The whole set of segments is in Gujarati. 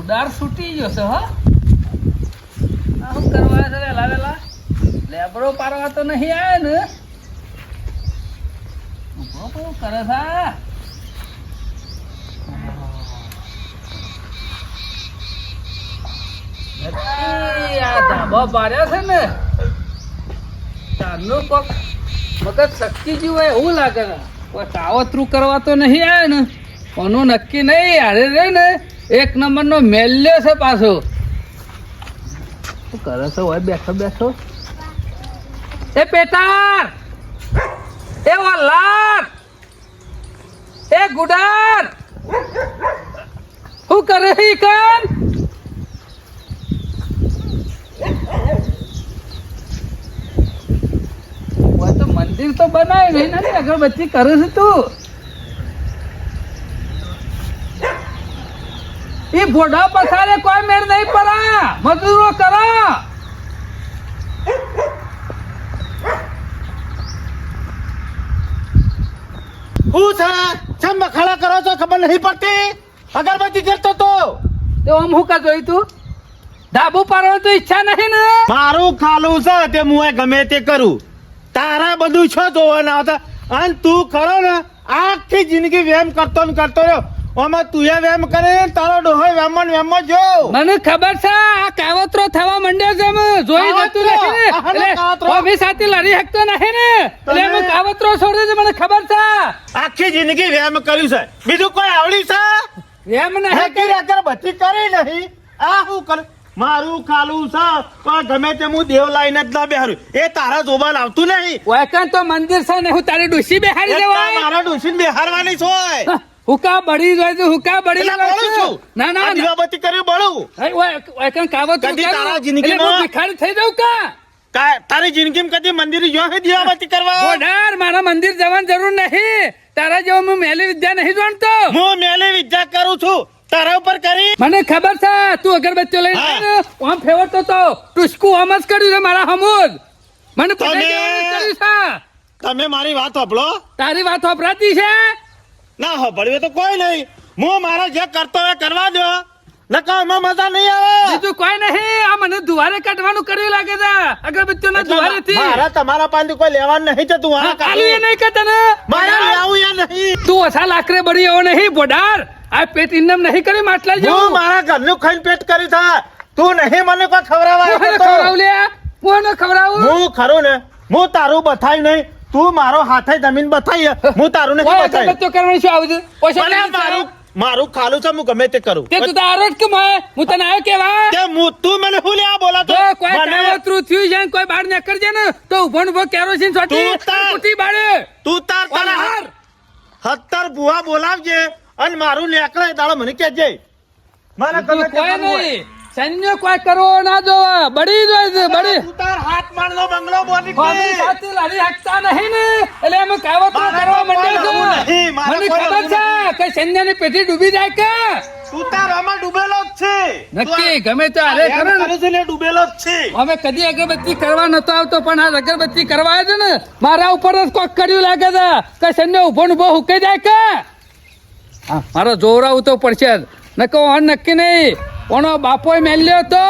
ઉડાર છૂટી ગયો છે હા. શું કરવા છે વેલા વેલા. લેબરો પારવા તો નહીં આવે ને. ઊભો કેવું કરે છે ધાબા પાડ્યા છે ને. તારનું કોક મગજ શક્તિ હોય એવું લાગે છે. કોઈ કાવતરું કરવા તો નહીં આવે ને. કોનું નક્કી નહીં હારે રે ને. એક નંબરનો મેલ્યો છે પાછો. શું કરે છે? હોય બેઠો બેઠો. એ પેટાર! એ વલ્લાર! એ ગુડાર! શું કરે છે કાન? તો મંદિર તો બનાવી ને અગરબત્તી કરે છે તું. એ ભોડા પસારે કોઈ મેળ નહીં પડા મજૂરો કરો. હું છે? કેમ બખાડા કરો છો ખબર નહીં પડતી. અગરબત્તી કરતો તો. તો આમ હું કા જોઈ તું? ધાબુ પાડવાની તો ઈચ્છા નહીં ને. મારું ખાલું છે તે હું ગમે તે કરું. તારા બધું છો જોવાના હતા અને તું ખરો ને આખી જિંદગી વેમ કરતો ને કરતો રહ્યો. આમાં તું એ વેમ કરે તારો ડોહો વેમન વેમો જો. મને ખબર છે આ કાવતરો થવા માંડ્યો છે મે જોઈ જતું નથી એટલે? ઓમી સાથે લડી શકતો નહીં ને? એટલે મે કાવતરો છોડે છે મને ખબર છે. આખી જિંદગી વેમ કર્યું છે. બીજું કોઈ આવડી છે? હે નહીં અગર અગરબત્તી કરી નહીં. આ શું કર મારું ખાલું છે પણ ગમે તે હું દેવ લાઈને જ ના બેહારું. એ તારા જોબાન આવતું નહીં. વૈકન તો મંદિર છે ને હું તારી ડુસી બેહારી દેવા મારા ડુસી બેહારવાની છે. હુકા બળી જાય તો હુકા બળી જાય છું. ના ના દીવાબત્તી કર્યું બોલું. હે, ઓય, વૈકન કાવતરું કદી તારા જિંદગીમાં- ભિખારી થઈ જાઉં કા? કા- તારી જિંદગીમાં કદી મંદિર જો હે દીવાબત્તી કરવા? બોડાર મારા મંદિર જવાની જરૂર નહીં. તારા જેવો હું મેલી વિદ્યા નહીં જાણતો. હું મેલી વિદ્યા કરું છું. તારા ઉપર કરી. મને ખબર છે તું અગરબત્તીઓ લઈ. આમ ફેવરતો તો. ટુસ્કુ આમ જ કર્યું છે મારા હમુદ. મને તમે મારી વાત સાંભળો. તારી વાત વપરાતી છે? ના સાંભળ્યું તો કોઈ નહીં. હું મારા જે કરતો હોય કરવા દો નકા એમાં મજા નહીં આવે. બીજું કોઈ નહીં. આ મને દુવારે કાઢવાનું કર્યું લાગે છે. અગરબત્તીઓ ના દુવારે થી મારા તમારા પાસે કોઈ લેવાનું નહીં જતું આ આલુ એ નહીં કે તને. મારે લાવું યા નહીં. તું ઓછા લાકરે બળી એવો નહીં બોડાર. આ પેટ ઇન્નમ નહીં કરી માટલા હું જેવું મારા ઘરનું ખાઈને પેટ કરી થા તું નહીં મને કોઈ ખવડાવવા ખવડાવ લે. કોને ખવડાવું. હું ખરું ને. હું તારું બથાય નહીં. તું મારો હાથે જમીન બથાઈ હું. તારું નથી ઓય તો કરવાની શું આવું છે? મારું મારું ખાલું છે હું ગમે તે કરું. તે તું તારો જ કેમ હોય? હું તને આવ્યો કેવા? તે હું- તું મને શું લેવા બોલા તો કોઈ મને- કાવતરું થયું છે કોઈ બાર બહાર નીકળજે ને તો ઊભો ઊભો કેરોસીન છોટી તાર- બાળે. તું તાર તારા હાર. હત્તર બુવા બોલાવજે અને મારું નેકળે દાડો મને કહેજે. ગમે કોઈ નહીં. સૈન્ય કોઈ કરવો ના જોવા. બળી છે બળી. તું તાર મારનો બંગલો બોલી સ્વામી સાથે લડી શકતા નહીં ને. એટલે અમે કાવતરું કરવા માંડ્યો છે. મને ખબર છે કે સૈન્યની પેટી ડૂબી જાય કે? તું તાર આમાં ડૂબેલો જ છે. નક્કી ગમે તો અરે કરે ને ડૂબેલો જ છે. અમે કદી અગરબત્તી કરવા નતો આવતો પણ આ અગરબત્તી કરવા આવ્યો ને મારા ઉપર જ કોક કર્યું લાગે છે કે સૈન્ય ઊભો ઊભો હુકે જાય કે? મારો જોરાવું તો પડશે નકો ઓન નક્કી નહીં. કોનો બાપોય મેલ્યો તો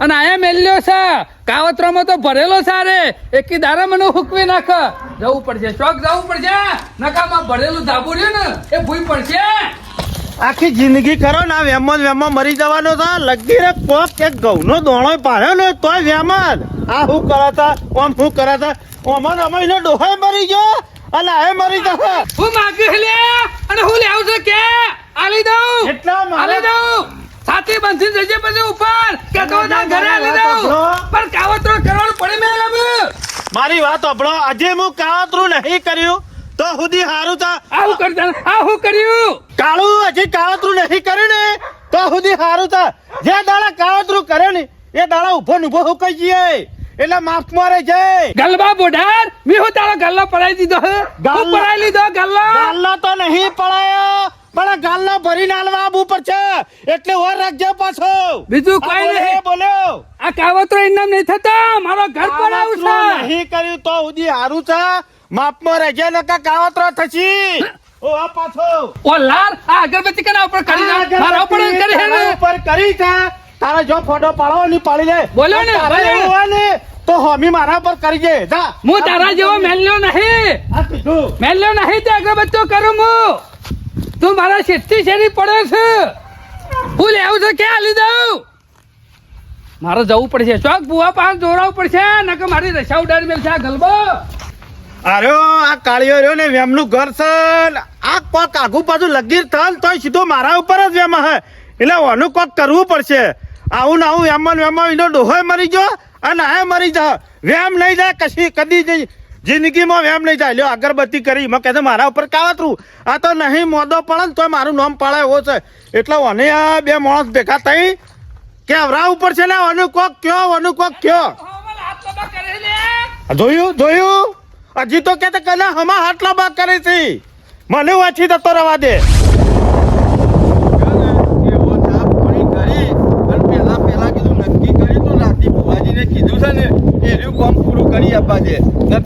અને આયા મેલ્યો છે. કાવતરામાં તો ભરેલો સારે એકી દારા મને હુકવી નાખ. જવું પડશે. ચોક જવું પડશે. નકામાં ભરેલું ધાબુ રહ્યું ને એ ભૂઈ પડશે. આખી જિંદગી કરો ને આ વેમો વેમો મરી જવાનો છે. લગી રે કોક એક ઘઉંનો દોણો પાડ્યો ને તોય વેમ જ આ શું કરાતા ઓમ હું કરાતા ઓમાં ને આમાં ડોહાય મરી ગયો અને આ મરી જશે. હું માગી લે અને હું લેવું છું કે? આલી દઉં. એટલા આલી દઉં. સાથી બંધી જજે પછી ઉપર. કે તો ના ઘરે લઈ દઉં પણ કાવતરો કરવાનું પડે મેં લબ મારી વાત સાંભળો. આજે હું કાવતરું નહીં કર્યું તો સુધી હારું તા આવું કરતા આ હું કર્યું? કાળું હજી કાવતરું નહીં કર્યું ને તો સુધી હારું તા જે દાડા કાવતરું કરે ને એ દાડા ઊભો ને ઊભો હુકાઈ જઈએ. એટલે માફ મારે જાય. ગલબા બોડાર મી હું તારો ગલ્લો પડાઈ દીધો હું? પડાઈ લીધો ગલ્લો. ગલ્લો તો નહીં પડાયો. પણ ગાલનો ભરીને આલવા આબુ પર છે. એટલે ઓર રાખજે પાછો. બીજું કઈ નહીં. બોલ્યો. આ કાવતરો ઇનામ નહીં થતા. મારો ઘર પર આવું છે નહીં કર્યું તો ઉદી હારું છે. માપમાં રહેજે નકા કાવતરો થશી. ઓ આ પાછો. ઓ લાલ આ અગરબત્તી કના ઉપર કરી મારા ઉપર કરી હે ઉપર કરી છે. તારા જો ફોટો પાડવાની પાડી લે બોલો ને, તારે બોલો. ને. તો હોમી મારા પર કરી દે. જા. હું તારા જેવો મેલ્યો નહીં. મેલ્યો નહીં તે અગરબત્તીઓ કરું હું. તું મારા શેઠથી શેરી પડે છે? હું લેવું છે, ક્યાં આલી દઉં? મારે જવું પડશે. ચોક બુવા પાસ દોડાવવું પડશે, નકર મારી રસા ઉડાડી છે આ ગલબો. અરે, આ કાળિયો રહ્યો ને, વેમનું ઘર છે આ કોક આગુ પાછું લગીર થલ, તોય સીધો મારા ઉપર જ વેમ હે. એટલે ઓનું કોક કરવું પડશે. આવું ને આવું વેમન વેમન, એનો ડોહોય મરી ગયો અને આ મરી જા. વેમ નહીં જાય, કશી, કદી જઈ જિંદગીમાં એમ નહીં જાય લ્યો, અગરબત્તી કરી મેં કહેતો મારા ઉપર કાવતરું આ તો નહીં મોદો પડે ને તોય મારું નામ પાડે એવો છે. એટલે અને આ બે માણસ ભેગા થઈ, કે અવરા ઉપર છે ને અનુ કોક કયો અનુ કોક કયો. જોયું જોયું? હજી તો કે કલા હમા હાટલા બાગ કરે છે. મને વાંચી જતો રવા દે એવો થાપ પાણી કરી અને પહેલા પહેલા કીધું નક્કી કર્યું તું રાતી ભુવાજીને કીધું છે ને એ રહ્યું કામ પૂરું કરી આપવા દે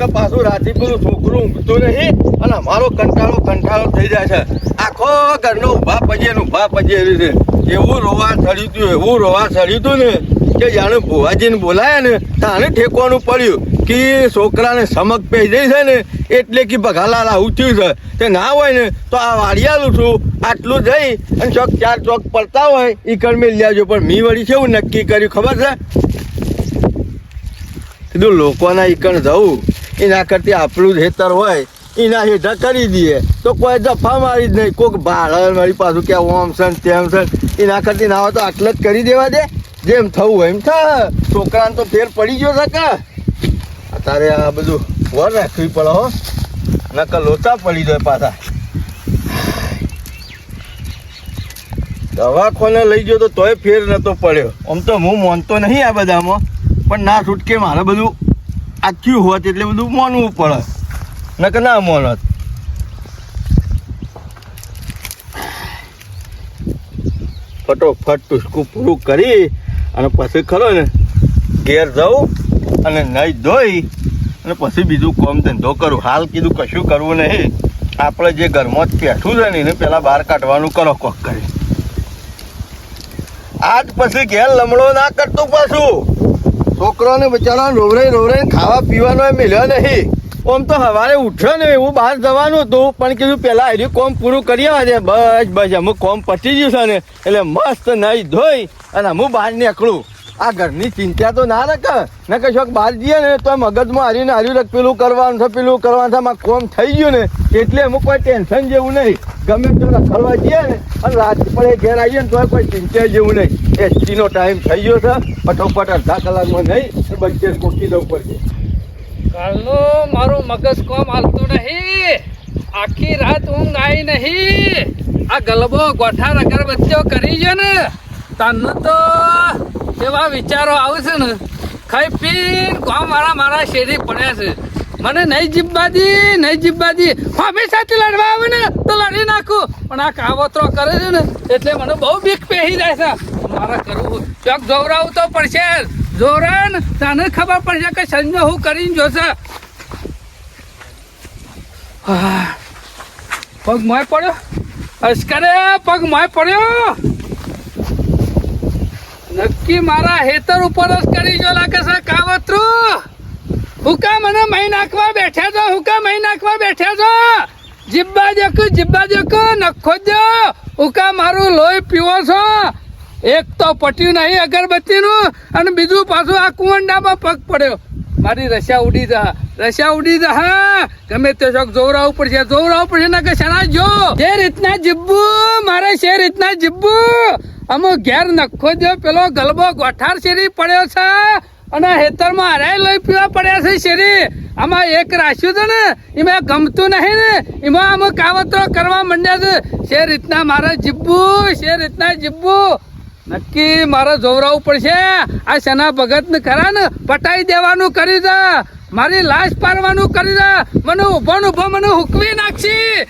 તો પાછું પેલું છોકરું ઊંઘતું નહીં અને અમારો કંટાળો કંટાળો થઈ જાય છે. આખો ઘરનો ઊભા પજે ને ઊભા પજે છે. એવું રોવા ચડ્યું હતું એવું રોવા ચડ્યું હતું ને કે જાણે ભુવાજીને બોલાયા ને તાને ઠેકવાનું પડ્યું કે છોકરાને સમક પહેરી જાય છે ને એટલે કે બઘાલાલ આવું છે. તે ના હોય ને તો આ વાડિયાલું છું, આટલું જઈ અને ચોક ચાર ચોક પડતા હોય એ કર્મે લઈ આવજો પણ મી વળી છે એવું નક્કી કર્યું ખબર છે? કીધું, લોકોના ઈકણ જવું. એના કરતી આપણું જ હેતર હોય. એના હેઠા કરી દઈએ. તો કોઈ જફા મારી જ નહીં. કોઈક ભાડે મારી પાછું કે ઓમ છે તેમ છે એના કરતી ના હોય તો આટલે જ કરી દેવા દે. જેમ થવું હોય એમ થા. છોકરાને તો ફેર પડી ગયો છે કે? તારે આ બધું વર રાખવી પડે હો. નકર લોચા પડી જાય પાછા. દવાખાને લઈ ગયો તો તોય ફેર નતો પડ્યો. આમ તો હું માનતો નહીં આ બધામાં. પણ ના છૂટકે મારે બધું આખ્યું હોત એટલે બધું માનવું પડે. નકર ના માનત ફટોફટ ટુસકું પૂરું કરી અને પછી ખરો ને ઘેર જાઉં અને નહીં ધોઈ અને પછી બીજું કોમ ધંધો કરું. હાલ કીધું કશું કરવું નહીં. આપણે જે ઘરમાં બેઠું છે ને, એને પહેલાં બહાર કાઢવાનું કરો કોક કરી. આજ પછી ઘેર લમડો ના કરતું પાછું. છોકરોને બિચારા રોવરાઈ રોવરાઈને ખાવા પીવાનો મળ્યો નહીં. ઓમ તો સવારે ઉઠ્યો ને એવું બહાર જવાનું હતું, પણ કીધું પેલા હજી કોમ પૂરું કરી આવે છે બસ બસ, અમુક કોમ પતી ગયું છે ને, એટલે મસ્ત નહીં ધોઈ અને હું બહાર નીકળું. આ ઘરની ચિંતા તો ના રાખ. ને કે શોખ બહાર જઈએ ને તો મગજમાં હારીને હાર્યું રાખ પેલું કરવાનું છે, પેલું કરવાનું છે, આમાં કોમ થઈ ગયું ને, એટલે અમુક કોઈ ટેન્શન જેવું નહીં. ગમે તેમ રખડવા જઈએ ને, અને રાત પડે ઘેર આવીએ ને તો કોઈ ચિંતા જેવું નહીં. એસટીનો ટાઈમ થઈ ગયો છે. ફટોફટ અડધા કલાકમાં નહીં બચ્ચે કોકી દઉં પડશે કાલનો મારું મગજ કોમ હાલતું નહીં. આખી રાત ઊંઘ આવી નહીં. આ ગલબો ગોઠાર અગરબત્તીઓ કરી છે ને, તને તો એવા વિચારો આવશે ને, ખાઈ પીન કોમ મારા મારા શેરી પડ્યા છે. મને નહીં જીબબાજી નહીં જીબબાજી સાથે લડવા આવે ને, તો લડી નાખું. પણ આ કાવતરો કરે છે ને, એટલે મને બહુ બીક પહેરી જાય છે. મારે કરવું. ચોક જોવરાવું તો પડશે. જોરણ, તને ખબર પડશે કે સંજો હું કરીને જોશે. પગ મોય પડ્યો? અસ્કરે, પગ મોય પડ્યો? નક્કી મારા હેતર ઉપર જ કરી જો લાગે છે, કાવતરું. હુકા મને મહી નાખવા બેઠા છો? હુકા મહી નાખવા બેઠા છો? જીબ્બા દેખો જીબ્બા દેખો નખો દો હુકા મારું લોહી પીવો છો? એક તો પટ્યું નહીં અગરબત્તીનું અને બીજું પાછું આ કુંવંડામાં પગ પડ્યો. મારી રશિયા ઉડી જા રશિયા ઉડી જા ગમે તે શોખ જોવરાવું પડશે જોવરાવું પડશે ના કે શણા જો. જે રીતના જીબ્બુ મારે છે રીતના જીબ્બુ અમો ઘેર નખો જો પેલો ગલબો ગોઠાર શેરી પડ્યો છે અને હેતરમાં હરાય લઈ પીવા પડ્યા છે શેરી. આમાં એક રાખ્યું છે ને, એમાં ગમતું નહીં ને, એમાં અમે કાવતરો કરવા માંડ્યા છે. છે રીતના મારે જીબ્બુ છે રીતના જીબ્બુ નક્કી મારે જોવરાવું પડશે. આ સેના ભગત ને ખરા ને? પટાઈ દેવાનું કરી દે. મારી લાશ પારવાનું કરી દે. મને ઊભો ને ઊભો મને હુકવી નાખશી.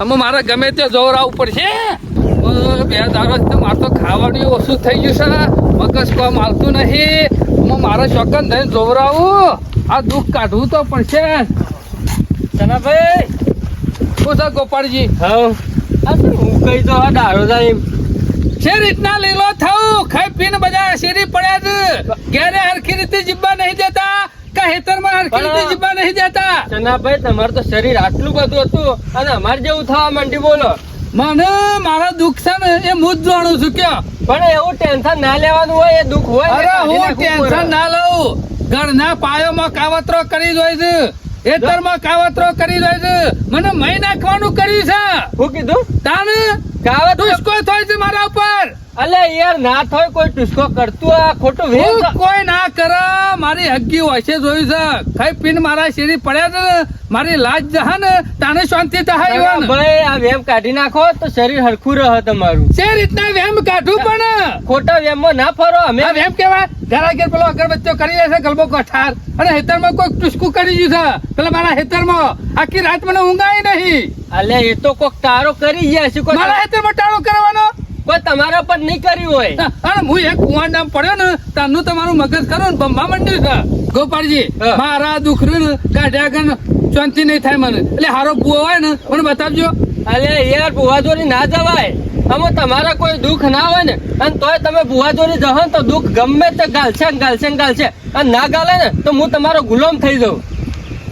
અમે મારે ગમે તે જોવરાવું પડશે. બે દારો મારે તો ખાવાનું ઓછું થઈ ગયું છે. મગજ કોમ આવતું નહીં. હું મારે શોકન થઈને જોવરાવું. આ દુઃખ કાઢવું તો પડશે. સનાભાઈ શું છે ગોપાળજી? હા. હું કઈ તો આ દારૂ જાય છે રીતના લીલો થવું ખાઈ પીને બધા શેરી પડ્યા છે ઘેરે હરખી રીતે જીબવા નહીં દેતા કે હેતરમાં હરખી રીતે પણ- નહીં દેતા. ચનાભાઈ તમારું તો શરીર આટલું બધું હતું અને અમારે જેવું થવા માંડી બોલો. મને મારા દુઃખ છે ને એ હું જ જાણું છું કે પણ એવું ટેન્શન ના લેવાનું હોય એ દુઃખ હોય અરે હું ટેન્શન ના લઉં. ઘરના પાયોમાં કાવતરો કરી દોય છે. હેતરમાં કાવતરો કરી દોય છે. મને મહી નાખવાનું કર્યું છે. હું કીધું? તાને કાવત ટુસકો થાય છે મારા ઉપર. અલે યાર ના થાય કોઈ ટુસકો કરતું આ ખોટું વેર કોઈ ના કરે મારી હગ્ગી હોય જોયું છે? ખાઈ પીને મારા શેરી પડ્યા છે ને મારી લાજ જહા ને તાને શાંતિ થાય ઈવન. ભાઈ આ વેમ કાઢી નાખો તો શરીર હરખું રહે તમારું. છે રીતના વેમ કાઢું પણ. ખોટા વેમમાં ના ફરો અમે વેમ કેવાય ઘરા ઘેર પેલો અગરબત્તીઓ કરી છે ગલબો કઠાર અને હેતરમાં કોઈ ટુસકું કરી ગયું છે. પેલા મારા હેતરમાં. આખી રાત મને ઊંઘાય નહીં. અલે એ તો કોક તારો કરી ગયા છે કોઈ મારા હેતરમાં ટાળો કરવાનો? કોઈ તમારા પર નહીં કર્યું હોય. અને હું એક કુવાડામાં પડ્યો ને તારનું તમારું મગજ કરો ને બમવા માંડ્યું છે. ગોપાળજી હા. મારા દુખરું ને કાઢ્યા ગન શાંતિ નહીં થાય મને. એટલે હારો બુઓ હોય ને મને બતાવજો. અલે યાર બુહાજોરી ના જવાય. આમાં તમારા કોઈ દુઃખ ના હોય ને અને તોય તમે ભુવાજોરી જહો તો દુઃખ ગમે તે ગાલશે ગાલશે ગાલશે. અને ના ગાલે ને તો હું તમારો ગુલામ થઈ જાઉં.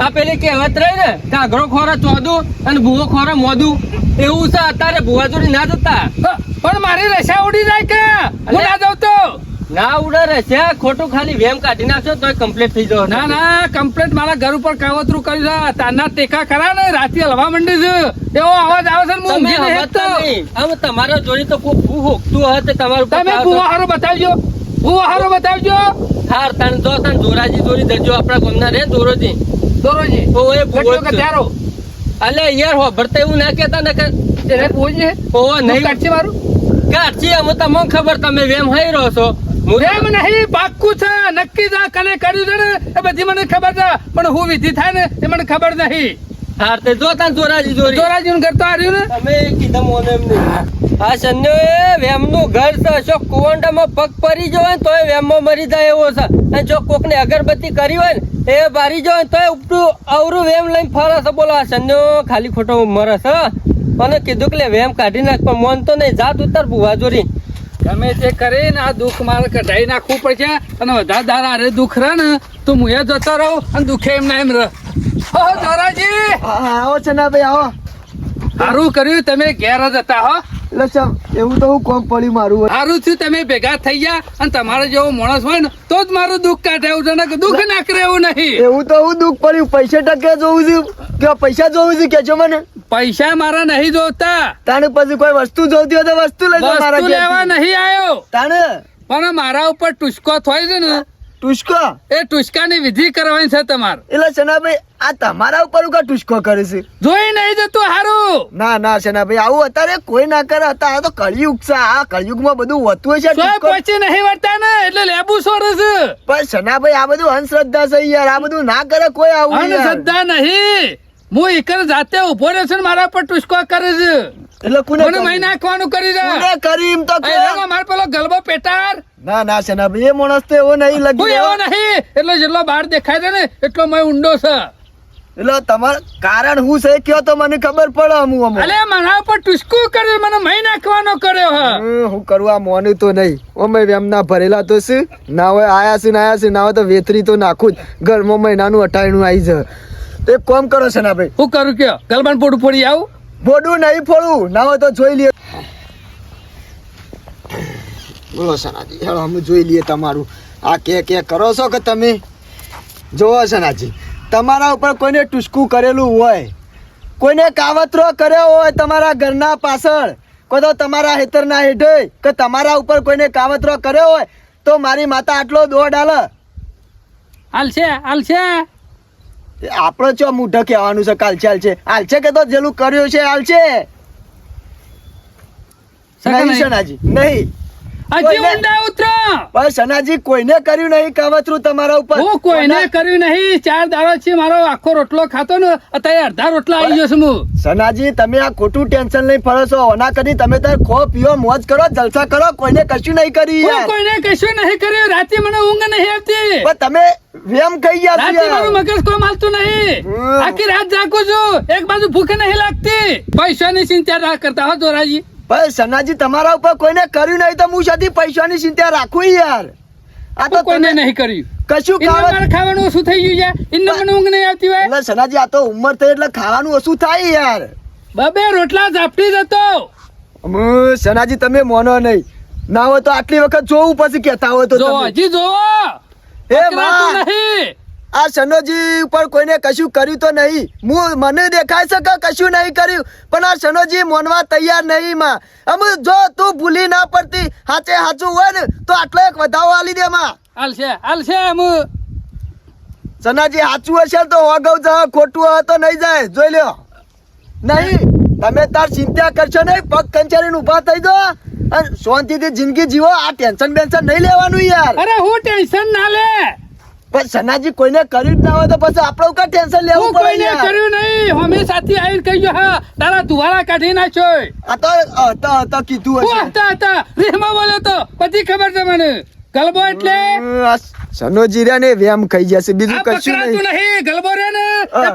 આ પેલી કહેવત રહી ને કાગરો ખોરા ચોદું અને ભૂવો ખોરા મોદું. એવું છે અત્યારે ભુવાજોરી ના જતા. પણ મારી રસા ઉડી જાય કે? હું ના જાઉં તો? ના ઉડે રસ્યા ખોટું ખાલી વેમ કાઢી નાખશો તો કમ્પ્લીટ થઈ જાવ ના ના કમ્પ્લેટ મારા ઘર ઉપર કાવતરું કરી છે. તાના ટેકા ખરા ને? રાતે હલવા માંડી છે. એવો અવાજ આવે છે હું ઊંઘી નહીં. નહીં. આમ તમારા જોડી તો કોઈ ભૂ હોકતું તો તમારું તમે ભૂ હારો બતાવજો. ભૂ હારો બતાવજો. હાર તણ જો તણ જોરાજી જોરી દેજો આપણા ગોમના રે જોરોજી. દોરોજી ઓ એ ભૂ છે. અલે યાર હો ભરતે એવું ના કેતા ને કે એને પૂછે ઓહો નહીં નહીં. કાઢશે મારું? કાચી અમે તમને ખબર તમે વેમ હઈ રહો છો. એમ નહીં પાક્કું છે. નક્કી જા કને કર્યું છે ને? એ બધી મને ખબર છે. પણ હું વિધિ થાય ને એ મને ખબર નહીં. હાર તે જો તાન જોરાજી જોરી. દોરાજી ઘર તો આર્યું ને? તમે કીધા મોને એમ નહીં. આ સન્યો એ વેમનું ઘર છે. જો કુવાંડામાં પગ પડી તો ને તોય વેમમાં મરી જાય એવો છે. અને જો કોકને અગરબત્તી કરી હોય ને એ બારી જો ને તોય ઉપટું અવરું વેમ લઈને ફરે છે. બોલો આ સન્યો ખાલી ખોટો મરે છે. અને કીધું કે વેમ કાઢી નાખ પણ મોન તો નહીં. જાત ઉતર ભૂવા જોરી. ગમે તે કરે ને આ દુઃખ મારે કઢાઈ નાખવું પડશે અને વધારે દારા અરે દુઃખ રહે ને તો હું એ જતો રહું અને દુઃખે એમ ના એમ રહ. હો દારાજી! આવો છે ના ભાઈ આવો. સારું કર્યું તમે ઘેર જ હતા હો. એટલે ચમ એવું તો હું કોમ પડ્યું મારું સારું થયું તમે ભેગા થઈ ગયા અને તમારો જેવો માણસ હોય ને તો જ મારું દુઃખ કાઢે એવું છે ને દુઃખ ના કરે એવું નહીં. એવું તો હું દુઃખ પડ્યું પૈસા ટકે જોવું છું. કે પૈસા જોવું છું કેજો મને. પૈસા મારા નહીં જોતા. તાણે પછી કોઈ વસ્તુ જોતી હોય તો વસ્તુ લઈ મારા વસ્તુ લેવા નહીં આવ્યો તાણે? પણ મારા ઉપર ટુસકો થોય છે ને? ટુસકો એ ટુસકાની વિધિ કરવાની છે તમારે. એટલે સનાભાઈ આ તમારા ઉપર કા ટુસકો કરે છે? જોઈ નહીં જતું હારું. ના ના સનાભાઈ આવું અત્યારે કોઈ ના કરે. અત્યારે આ તો કળિયુગ છે. આ કળિયુગમાં બધું હોતું હોય છે. પહોંચી નહીં વળતા ને? એટલે લેબુ સોરે છે. પણ સનાભાઈ આ બધું અંધશ્રદ્ધા છે યાર. આ બધું ના કરે કોઈ આવું અંધશ્રદ્ધા નહીં. હું ઈકર જાતે ઊભો રહ્યો છું મારા પર ટુસકો કરે છે. એટલે કોને મહી? નાખવાનું કરી દે કોને કરી એમ તો? મારે પેલો ગલબો પેટાર. ના ના છે ના એ માણસ તો એવો નહીં લાગ્યો. એવો નહીં એટલે જેટલો બહાર દેખાય છે ને એટલો મય ઊંડો છે. એટલે તમાર કારણ હું છે કયો તો મને ખબર પડે હું અમુ અલે મારા ઉપર ટુસકો કર્યો મને મહી નાખવાનો કર્યો હે હું કરવા મોનું તો નહીં. ઓ મેં એમ ના ભરેલા તો છે. ના હોય આયા છે ના આયા છે ના હોય તો વેતરી તો નાખું જ. ઘરમાં મહિનાનું અઠાણું આવી તો એક કોમ કરો છે ના ભાઈ. હું કરું કયો? ગલબાન પોડું ફોડી આવું? પોડું નહીં ફોડું ના હોય તો જોઈ લઈએ બોલો સનાજી હેલો અમે જોઈ લઈએ તમારું. આ કે કે કરો છો કે તમે? જોવો સનાજી તમારા ઉપર કોઈને ટુસકું કરેલું હોય કોઈને કાવતરો કર્યો હોય તમારા ઘરના પાછળ કોઈ તો તમારા હેતરના હેઠે કે તમારા ઉપર કોઈને કાવતરો કર્યો હોય તો મારી માતા આટલો દોડ હાલ હાલ છે હાલ છે આપણો ચો મૂઢ કહેવાનું છે કાલ ચાલ છે. હાલ છે કે તો જેલું કર્યું છે હાલ છે. નહીં. હજી ઊંડા ઉતરો! પણ સનાજી કોઈને કર્યું નહીં? કાવતરું તમારા ઉપર. હું કોઈને કર્યું નહીં? ચાર દાડો છે મારો આખો રોટલો ખાતો ને અત્યારે અડધા રોટલા આવી ગયો છું હું. સનાજી તમે આ ખોટું ટેન્શન લઈ ફરો છો. ઓના કરી તમે તાર ખો પીઓ મોજ કરો જલસા કરો. કોઈને કશું નહીં કર્યું યાર. કોઈને કશું નહીં કર્યું. રાતે મને ઊંઘ નહીં આવતી. પણ તમે વેમ છો રાતે મારું મગજ કોઈ હાલતું નહીં. આખી રાત જાગું છું. એક બાજુ ભૂખ નહીં લાગતી. પૈસાની ચિંતા ના કરતા હો જોરાજી. પણ સનાજી તમારા ઉપર કોઈને કર્યું નહીં તો હું શાથી પૈસાની ચિંતા રાખું યાર. આ તો કોઈને નહીં કર્યું? કશું ખાવાનું ખાવાનું ઓછું થઈ ગયું છે. ઇન્ને મને ઊંઘ નહીં આવતી હોય. એટલે સનાજી આ તો ઉંમર થઈ એટલે ખાવાનું ઓછું થાય યાર. બબે રોટલા ઝાપટી જતો. સનાજી તમે મોનો નહીં. ના હોય તો આટલી વખત જોવું પછી કેતા હોય તો જો હજી જો એ માં નહીં. આ સનોજી ઉપર કોઈને કશું કર્યું તો નહીં. હું મને દેખાય છે કે કશું નહીં કર્યું પણ આ સનોજી મોનવા તૈયાર નહીં માં. અમે જો તું ભૂલી ના પડતી હાચે હાચું હોય ને તો આટલો એક વધાવો આલી દે માં. હાલશે હાલશે એમ સનાજી હાચું હશે તો વાગવ જા ખોટું હોય તો નહીં જાય. જોઈ લ્યો. નહીં તમે તાર ચિંતા કરશો નહીં પગ કંચારીને ઊભા થઈ જાઓ. અને શાંતિથી જિંદગી જીવો આ ટેન્શન બેન્શન નહીં લેવાનું યાર. અરે હું ટેન્શન ના લે. પણ સનાજી કોઈને કર્યું જ ના હોય તો પછી આપણે કા ટેન્શન લેવું પડે કોઈને કર્યું નહીં. અમે સાથી આવીને કહી ગયો હા તારા ધુવારા કાઢી નાખ્યો. આ તો હતા હતા કીધું હશે. હતા હતા રેમા બોલ્યો તો પછી ખબર છે મને. ગલબો એટલે? હમ, સનોજી રહ્યા ને વેમ ખાઈ જશે. બીજું કશું પકડાતું નહીં. નહીં ગલબો રે ને?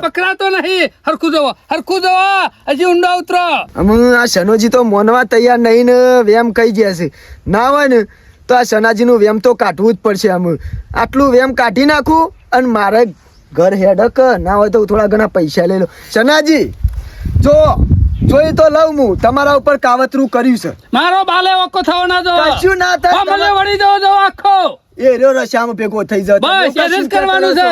પકડાતો નહીં. હરખું જોવો હરખું જોવો. હજી ઊંડો ઉતરો. હમ, આ સનોજી તો મોનવા તૈયાર નહીં ને વેમ ખાઈ ગયા છે ના હોય ને તો આ સનાજીનું વેમ તો કાઢવું જ પડશે આમ. આટલું વેમ કાઢી નાખું અને મારે ઘર હેડક ના હોય તો થોડા ઘણા પૈસા લઈ લો સનાજી જો જોઈ તો લઉં હું. તમારા ઉપર કાવતરું કર્યું છે. મારો બાલે ઓકો થવો ના જો કશું ના થાય. મને વળી જવો જો આખો. એ રહ્યો રશામાં ભેગો થઈ જાવ બસ, એ કરવાનું છે.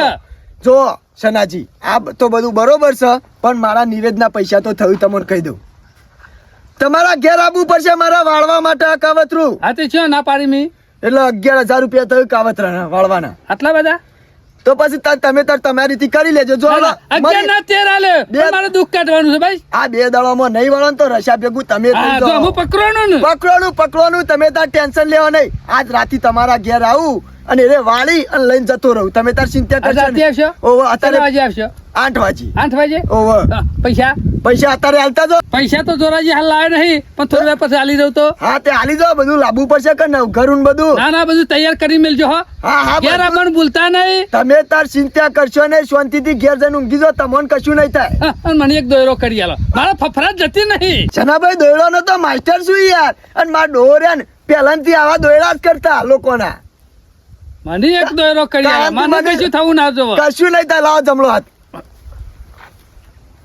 જો સનાજી આ તો બધું બરોબર છે પણ મારા નિવેદના પૈસા તો થયું તમને કહી દઉં. તમારા ઘેર આવવું પડશે મારા વાળવા માટે કાવતરું. હા તે છે ના પાડી મી? એટલે અગિયાર હજાર રૂપિયા થયું કાવતરા વાળવાના. આટલા બધા? તો પછી તમે તાર તમારી રીતે કરી લેજો. જો અગિયાર ના તેર આલે. દુઃખ કાઢવાનું છે ભાઈ. આ બે દાડામાં નહીં વળો તો રશા ભેગું તમે હા પકડવાનું પકડવાનું પકડવાનું તમે તાર ટેન્શન લેવા નહીં. આજ રાતે તમારા ઘેર આવું અને એ વાળી અને લઈને જતો રહું. તમે તાર ચિંતા કરશો ઓહો, અત્યારે આવશો? આઠ વાગે. આઠ વાગે? ઓવર પૈસા? પૈસા અત્યારે હાલતા જો. પૈસા તો જોરાજી હાલ લાવે નહીં પણ થોડી પછી હાલી દઉં તો. હા તે હાલી જાવ બધું લાવવું પડશે કે નવ ઘરું બધું. ના ના બધું તૈયાર કરી મેલજો હો. હા બધું. ભૂલતા નહીં. તમે તાર ચિંતા કરશો નહીં શાંતિથી ઘેર જઈને ઊંઘી જાઓ તમને કશું નહીં થાય. અને મને એક દોયરો કરી આલો. મારા ફફરા જતી નહીં. જનાભાઈ દોયડો નો તો માસ્ટર શું યાર. અને મારા ને પહેલાથી આવા દોયડા જ કરતા લોકોના. મને એક દોયરો કરી મને કશું થવું ના જોવો. કશું નહીં થાય. લાવો જમલો હાથ.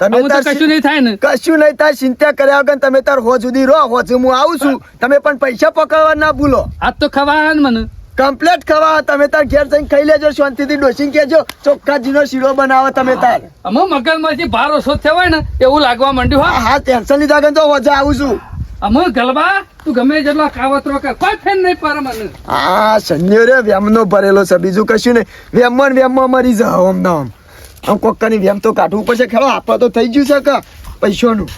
તમે તાર કશું નહીં થાય ને. કશું નહીં થાય ચિંતા કર્યા વગર તમે તાર હો સુધી રો હો હું આવું છું. તમે પણ પૈસા પકડવા ના ભૂલો. આજ તો ખવા મને. કમ્પ્લેટ ખવા તમે તાર ઘેર જઈને ખાઈ લેજો શાંતિથી ડોસીને કેજો ચોખ્ખા જીનો શીરો બનાવો તમે તાર. અમે મગજમાંથી ભાર ઓછો થયો હોય ને એવું લાગવા માંડ્યું હા. હા ટેન્શન લીધા વગર તો હોજે આવું છું. અમો ગલબા તું ગમે જેટલો કાવતરો કર કોઈ ફેન નહીં પર મને. હા સંજય રે વેમનો ભરેલો છે બીજું કશું નહીં. વેમમાં વેમમાં મરી જાવ આમ ના આમ આમ કોક કની વેમ તો કાઢવું પડશે. ખેડો, આપવા તો થઈ ગયું છે કે પૈસાનું.